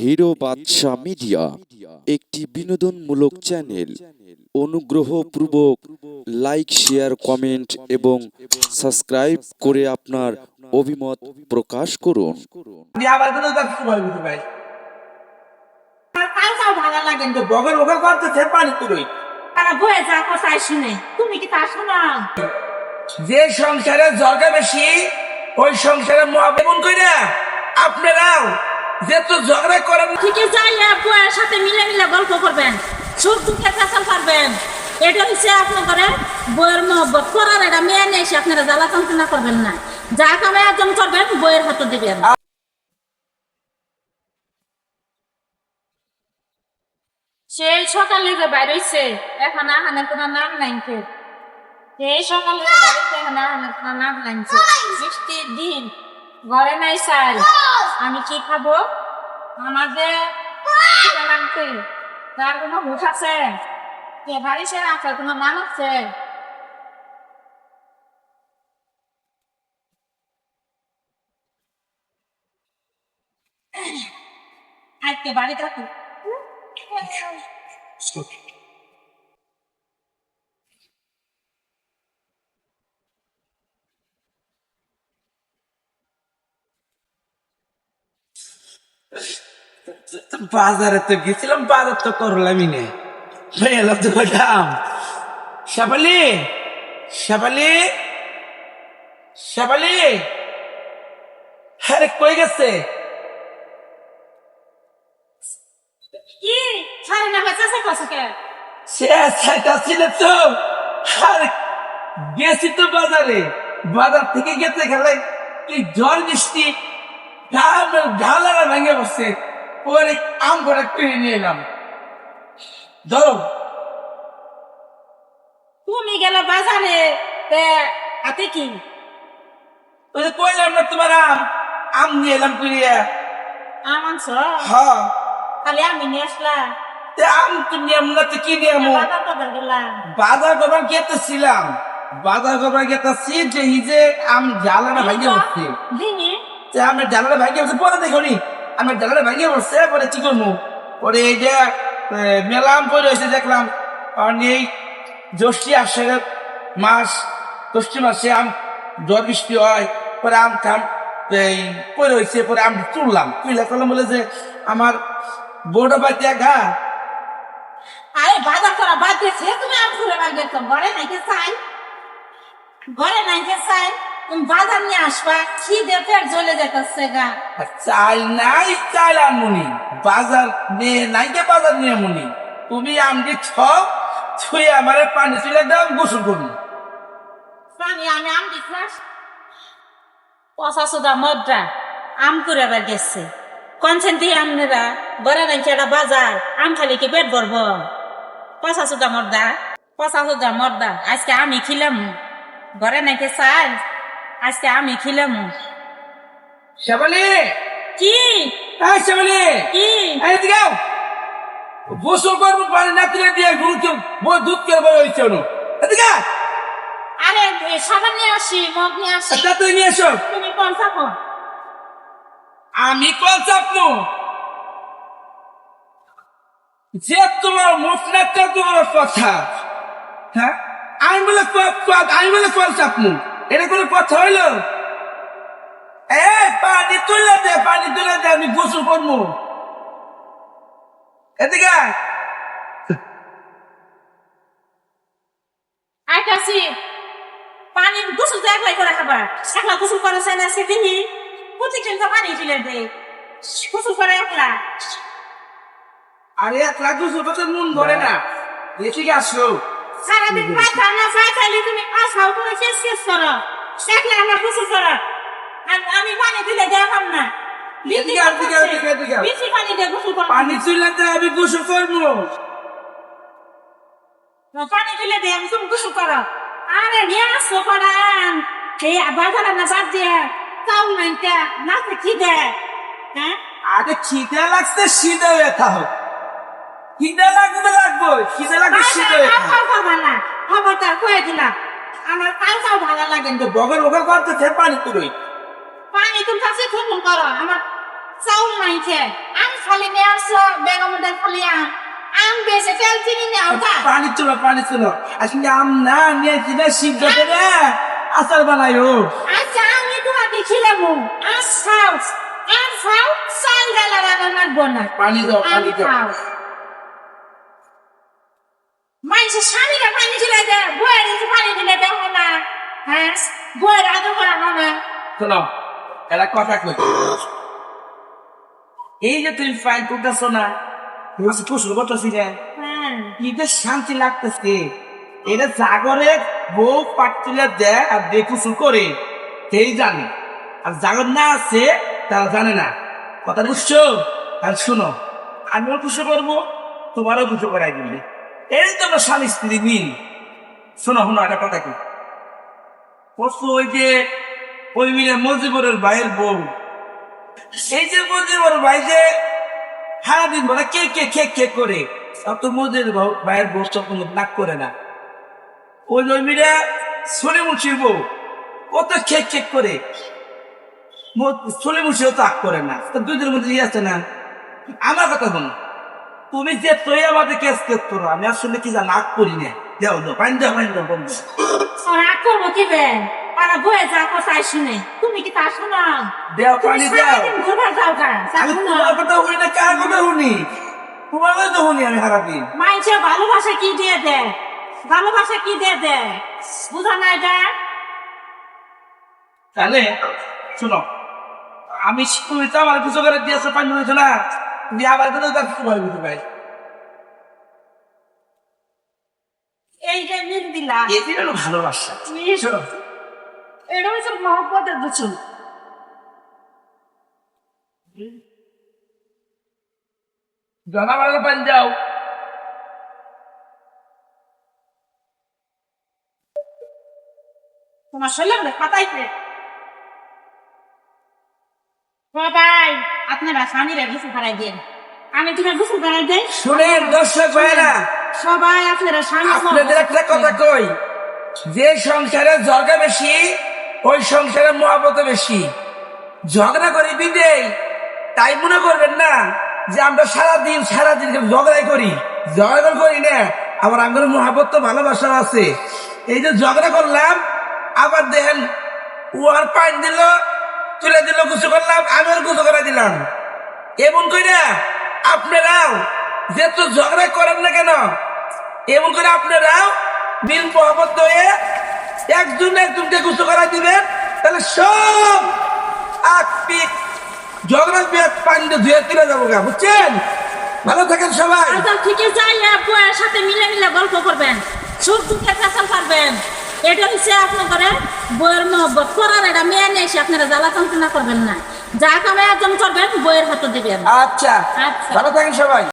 Hero বাদশা media একটি বিনোদনমূলক channel. অনুগ্রহপূর্বক লাইক শেয়ার কমেন্ট এবং সাবস্ক্রাইব করে আপনার অভিমত প্রকাশ করুন। যে সংসারে জগা বেশি ওই সংসারে মহাবেগুন কইরা আপনারাও যে তো ঝগড়া করেন ঠিকই যাইয়া বউয়ের সাথে মিলে মিলে গল্প করবেন। সুখ দুঃখে ফেসাল পারবেন। এটা হচ্ছে বইয়ের মহব্বত। করার এটা মেয়ে নেই এসে আপনারা জ্বালা যন্ত্রণা করবেন না। যা কামে একজন করবেন বইয়ের হাতে দিবেন। সেই সকালে যে বাইরেছে এখন আহানের কোনো নাম নাই কে সেই সকালে বাইরেছে এখন আহানের কোনো নাম নাই বৃষ্টির দিন ঘরে নাই চাল। আমি কি খাব? আমাদের তার কোনো ভূত আছে? কে বাড়ি সে আছে কোনো নাম আছে? আজকে বাড়ি থাকো। বাজারে তো গেছিলাম বাজার তো করলামই নে। তো বললাম শেফালি শেফালি শেফালি আরে কই গেছে? কি? ছাড়ে না কসকে সে ছাইটা ছিল তো। আর গেছি তো বাজারে। বাজার থেকে গেতে গেলে কি ঝড় বৃষ্টি? ঢাল ঢালারা ভেঙে বসছে আম করে কিনে নিয়ে এলাম। ধরো। তুমি গেলে বাজারে হাতে কি? ওই যে কইলাম না তোমার আম আম নিয়ে এলাম কিনে আমার হ্যাঁ। খালি আমি নিয়ে আসলাম। তে আম তো নিয়ে না তো কি নিয়ে আমু? বাজার করবার গেলাম। বাজার করবার যে এই যে আম জ্বালানা বসে পরে দেখো আমার জানালা ভাঙিয়ে বসছে পরে কি করব? পরে এই যে মেলাম পরে এসে দেখলাম, আর এই জ্যৈষ্ঠী আষাঢ়ের মাস, জ্যৈষ্ঠী মাসে আম ঝড় বৃষ্টি হয়, পরে আম থাম, এই, পরে হয়েছে পরে আম তুললাম। তুইলা করলাম বলে যে, আমার বউটা বাড়িতে একা? আরে, বাজার করা বাদ দিয়েছে, তুমি আম ঘুরে তো, ঘরে নাকি চাই ঘরে নাকি চাই বাজার নিয়ে আসবা খিদে পেট জ্বলে যেতেছে গা। চাল নাই চাল আনমুনি বাজার নিয়ে নাই যে বাজার নিয়ে মুনি। তুমি আমটি ছ ছুঁয়ে আমার পানি চুলে দাও গোসল করুন পানি আমি আম দিছিলাম পচা সুদা মদ্রা আম করে আবার গেছে। কনসেন দিয়ে আমনেরা ঘরে নাকি একটা বাজার আম খালি কি পেট ভরব? পচা সুদা মর্দা পচা সুদা মর্দা আজকে আমি খিলাম। ঘরে নাকি চাই আজকে আমি খিলাম। শ্যামালি কি? এই শ্যামালি কি? এই দিকে। গোসল করব পানি না তুলে দিয়ে গরু কেউ বই দুধ করে বই হয়েছে অনু এদিকে আরে সাবান নিয়ে আসি মগ নিয়ে আসি। একটা তুই নিয়ে এসো। তুমি কোন থাকো আমি কল চাপনু যে তোমার মুখ নাচটা তোমার কথা। হ্যাঁ? আমি বলে ক- ক- আমি বলে কল চাপনু এটা কোনো কথা হইল? পানি তুলে দে পানি তুলে দে আমি গোসল করব। এদিকে। আইতাছি পানি গোসল তো একলাই করে খাবা একলা গোসল করে চাই না সেদিনই প্রতি চিন্তা পানি দিলে দে। গোসল করে একলা। আরে এক লাখ গোসল করতে মন ধরে না। এদিকে আসো। সারাদিন পাইতা না পাইতালি তুমি আসাও করে শেষ শেষ করো। একলা আমার গোসল করো। আমি পানি দিলে দেখাম না। পানি দিয়ে তুলে আমি গোসল করব। পানি দিলে দে আমি তুমি গোসল করো। আরে নিয়ে আসো করান। এই বাজার না বাদ দিয়ে চাউল নাইটা নাতে কি দে হ্যাঁ? আরে খিদে লাগছে শীতে ব্যথা হোক খিদে লাগবে লাগবে খিদে লাগবে শীতে। ব্যথা হোক। খবরটা কয়ে দিলাম। আমার কালকাও ভালো লাগে কিন্তু বগল বগল করতেছে পানি তুলই পানি তুমি কাছে ফোন করো আমার চাউল নাইছে আমি খালি নিয়ে আসছো বেগমদের খালি আম। আম বেশি তেল চিনি নেও তা পানি তুলো পানি তুলো। আসলে আম না নিয়েছি না সিদ্ধ করে আচার বানাইও। আচ্ছা আমি তোমাকে খিলামু আজ খাও আম খাও চাল ডাল আর আবার পানি দাও পানি দাও। মানুষের স্বামীরা পানি ঢেলে দেয় বইয়ের পানি ঢেলে দেখো না হ্যাঁ বইয়ের আদর করা হয় না শোনো এরা কথা কই এই যে তুমি ফাইল করতেছো না বলছি কুসুর করতেছি রে হ্যাঁ কি যে শান্তি লাগতেছে এটা জাগরে বউ পাটতুলে দেয় আর বেকুসুর করে সেই জানে আর জাগর না আছে তারা জানে না। কথা বুঝছ? আর শুনো আমিও খুশি করব তোমারও খুশি করাই দিবি। এই তো আমরা স্বামী স্ত্রী মিল। শোনো শোনো, একটা কথা কি পরশু ওই যে, ওই মিলে মজিবরের ভাইয়ের বউ। সেই যে মজিবরের ভাই যে সারাদিন বলে কে কে কে কে করে অত মজির ভাইয়ের বউ কোনো নাক করে না। ওই মিলে সলি মুছির বউ, কত খেক খেক করে। সলি মুছিও তো আক করে না। তো দুইদের মধ্যে আছে না? আমার কথা শোনো। তুমি যে তুই আমাদের কেস কেস করো আমি আসলে কি জানো আগ করি না। দেও দেও পাইন দেও বন্ধু রাগ করব কি বে? আর বয়ে যা কোথায় শুনে তুমি কি তা শোনো? দেও পানি দেও। ঘুরবার যাও আমি তোমার কথা শুনি না কার কথা শুনি? তোমার কথা শুনি আমি সারাদিন। মাইছে ভালোবাসা কি দিয়ে দে? ভালোবাসা কি দিয়ে দে? বুঝা এটা। তাহলে শোনো আমি তুমি তো আমার কিছু করে দিয়েছ পানি হয়েছো না? আবার কোনো তার কিছু বলবি তো ভাই? এইটা মিল এটি হলো ভালোবাসা। মিল শোনো এটা হচ্ছে মহব্বতের দুচুল জানা যাও। তোমার শরীরে সবাই আপনারা স্বামীরা গুসল করাই দেন আমি তোমার গুসল করাই দেই। শুনেন দর্শক ভাইরা সবাই আপনারা স্বামী আপনাদের একটা কথা কই? যে সংসারে ঝগড়া বেশি ওই সংসারে মহাবত বেশি। ঝগড়া করি বিদেই তাই মনে করবেন না যে আমরা সারাদিন সারাদিন ঝগড়াই করি। ঝগড়া করি না আবার আমার মহাবত তো ভালোবাসা আছে। এই যে ঝগড়া করলাম আবার দেখেন ও আর পাইন দিল তুলে দিল গুছো করলাম আমি আর গুছো করে দিলাম। এমন করে আপনারাও যেহেতু ঝগড়া করেন না কেন, এমন করে আপনারাও মিল মহব্বত হয়ে একজন একজনকে গুছো করা দিবেন, তাহলে সব আক পিক ঝগড়া পানিতে ধুয়ে তুলে যাব গা, বুঝছেন? ভালো থাকেন সবাই। ঠিক আছে সাথে মিলে গল্প করবেন। সুখ দুঃখের পারবেন। এটা হচ্ছে আপনাদের বইয়ের মহব্বত। করার এটা মেয়ে নেই সে আপনারা জ্বালা যন্ত্রণা করবেন না। যা কামে একজন করবেন বইয়ের হাতে দিবেন। আচ্ছা আচ্ছা। ভালো থাকেন সবাই।